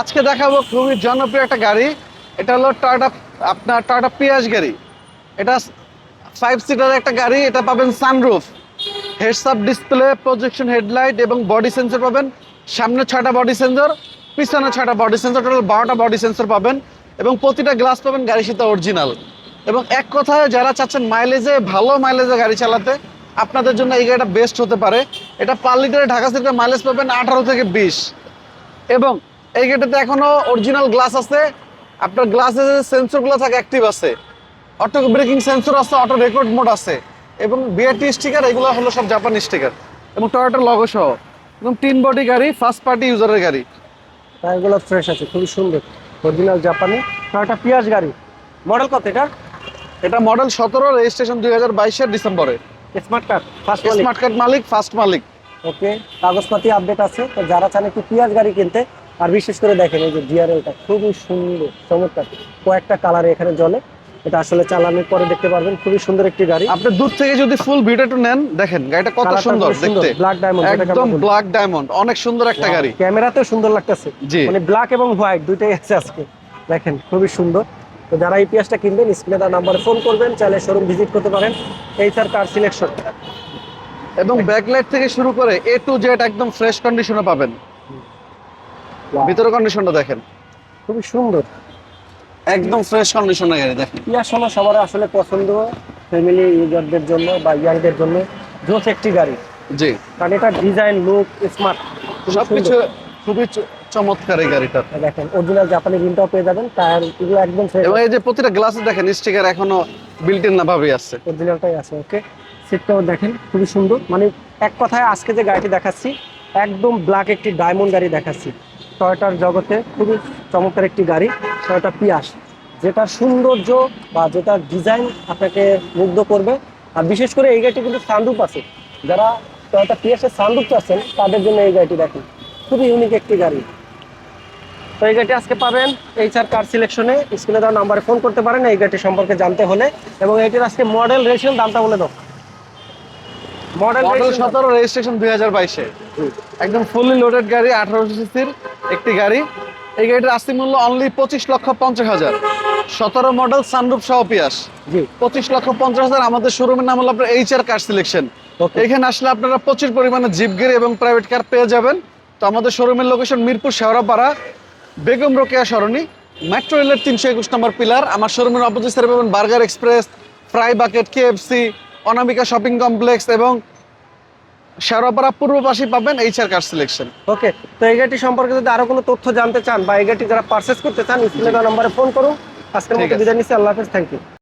আজকে দেখাবো খুবই জনপ্রিয় একটা গাড়ি। এটা হলো টাটা আপনার টাটা পিয়াজ গাড়ি। এটা ফাইভ সিটার একটা গাড়ি, এটা পাবেন sunroof heads up display projection headlight এবং বডি সেন্সর পাবেন। সামনে ছয়টা বডি সেন্সর পিছনে ছয়টা বডি সেন্সর টোটাল বারোটা বডি সেন্সর পাবেন এবং প্রতিটা গ্লাস পাবেন গাড়ির সাথে অরিজিনাল এবং এক কথায়, যারা চাচ্ছেন মাইলেজে ভালো মাইলেজে গাড়ি চালাতে, আপনাদের জন্য এই গাড়িটা বেস্ট হতে পারে। এটা পার লিটারে ঢাকা সিটিতে মাইলেজ পাবেন আঠারো থেকে বিশ। এবং এই গেটেতে এখনও অরিজিনাল গ্লাস আছে। আপনার গ্লাসে যে সেন্সরগুলো থাকে অ্যাক্টিভ আছে। অটো ব্রেকিং সেন্সর আছে অটো রেকর্ড মোড আছে। এবং বিআরটি স্টিকার এগুলো হলো সব জাপানি স্টিকার এবং টয়োটার লগো সহ। এবং তিন বডি গাড়ি ফার্স্ট পার্টি ইউজারের গাড়ি। টায়ারগুলো ফ্রেশ আছে খুবই সুন্দর। অরিজিনাল জাপানি একটা পিয়াজ গাড়ি। মডেল কত এটা? এটা মডেল সতেরো রেজিস্ট্রেশন দুই হাজার বাইশের ডিসেম্বরে smart card first smart card মালিক ফার্স্ট মালিক। ওকে কাগজপাতি আপডেট আছে। তো যারা চান একটু পিয়াজ গাড়ি কিনতে আর বিশেষ করে দেখেন এই যে ডিআরএলটা খুবই সুন্দর চমৎকার। কয়েকটা কালারে এখানে জলে এটা আসলে চালানোর পরে দেখতে পারবেন খুবই সুন্দর একটি গাড়ি। আপনি দূর থেকে যদি ফুল ভিডিও একটু নেন দেখেন গাড়িটা কত সুন্দর দেখতে। ব্ল্যাক ডায়মন্ড একদম ব্ল্যাক ডায়মন্ড অনেক সুন্দর একটা গাড়ি। ক্যামেরাতেও সুন্দর লাগতেছে। মানে ব্ল্যাক এবং হোয়াইট দুইটাই আছে আজকে। দেখেন খুবই সুন্দর। তো যারা এই পিয়াজটা কিনবেন স্ক্রিনে তার নাম্বারে ফোন করবেন চাইলে শোরুম ভিজিট করতে পারেন। এই স্যার কার সিলেকশন এবং ব্যাকলাইট থেকে শুরু করে এ টু জেড একদম ফ্রেশ কন্ডিশনে পাবেন। ভিতরে কন্ডিশনটা দেখেন। খুবই সুন্দর। একদম ফ্রেশ কন্ডিশনের গাড়ি দেখেন। পিয়াজ সোনা সবার আসলে পছন্দ ফ্যামিলি ইউজারদের জন্য বা ইয়াংদের জন্য জোস একটি গাড়ি। জি। কারণ এটা ডিজাইন লুক স্মার্ট সবকিছু খুবই চমৎকার এই গাড়িটা। দেখেন অরিজিনাল জাপানি রিমটাও পেয়ে যাবেন টায়ার এগুলো একদম ফ্রেশ এবং এই যে প্রতিটা গ্লাসে দেখেন স্টিকার এখনও বিল্ট ইন না ভাবে আছে। অরিজিনালটাই আছে ওকে সিটটাও দেখেন খুবই সুন্দর। মানে এক কথায় আজকে যে গাড়িটি দেখাচ্ছি একদম ব্ল্যাক একটি ডায়মন্ড গাড়ি দেখাচ্ছি। টয়টার জগতে খুবই চমৎকার একটি গাড়ি টয়টা পিয়াস যেটা সৌন্দর্য বা যেটা ডিজাইন আপনাকে মুগ্ধ করবে। আর বিশেষ করে এই গাড়িটি কিন্তু সানরুপ আছে। যারা টয়টা পিয়াসের সানরুপ আছেন তাদের জন্য এই গাড়িটি দেখেন। খুবই ইউনিক একটি গাড়ি। তো এই গাড়িটি আজকে পাবেন এইচআর কার সিলেকশনে স্ক্রিনে দেওয়া নাম্বারে ফোন করতে পারেন, এই গাড়িটি সম্পর্কে জানতে হলে। এবং এটির আজকে মডেল রেজিস্ট্রেশন দামটা বলে দাও। মডেল সতেরো রেজিস্ট্রেশন দুই হাজার বাইশে। একদম ফুললি লোডেড গাড়ি আঠারোশো সিসির একটি গাড়ি। এই গাড়িটার আস্তি মূল্য অনলি পঁচিশ লক্ষ পঞ্চাশ হাজার। সতেরো মডেল সানরুফ সহ পিয়াস পঁচিশ লক্ষ পঞ্চাশ হাজার আমাদের শোরুমের নাম হলো আপনার এইচ আর কার সিলেকশন এখানে আসলে আপনারা প্রচুর পরিমাণে জিপ গাড়ি এবং প্রাইভেট কার পেয়ে যাবেন। তো আমাদের শোরুমের লোকেশন মিরপুর শেওড়াপাড়া বেগম রোকেয়া সরণি মেট্রো রেলের তিনশো একুশ নম্বর পিলার আমার শোরুমের অপোজিট পাবেন Burger Express Fry Bucket KFC Anamika shopping complex এবং শেওড়াপাড়া পূর্ব পাশে পাবেন এইচ আর কার সিলেকশন ওকে তো এই গাড়িটি সম্পর্কে যদি আরও কোনো তথ্য জানতে চান বা এই গাড়িটি যারা পারচেস করতে চান স্ক্রিনে দেওয়া নম্বরে ফোন করুন। আজকের মতো বিদায় নিচ্ছি আল্লাহ হাফেজ থ্যাংক ইউ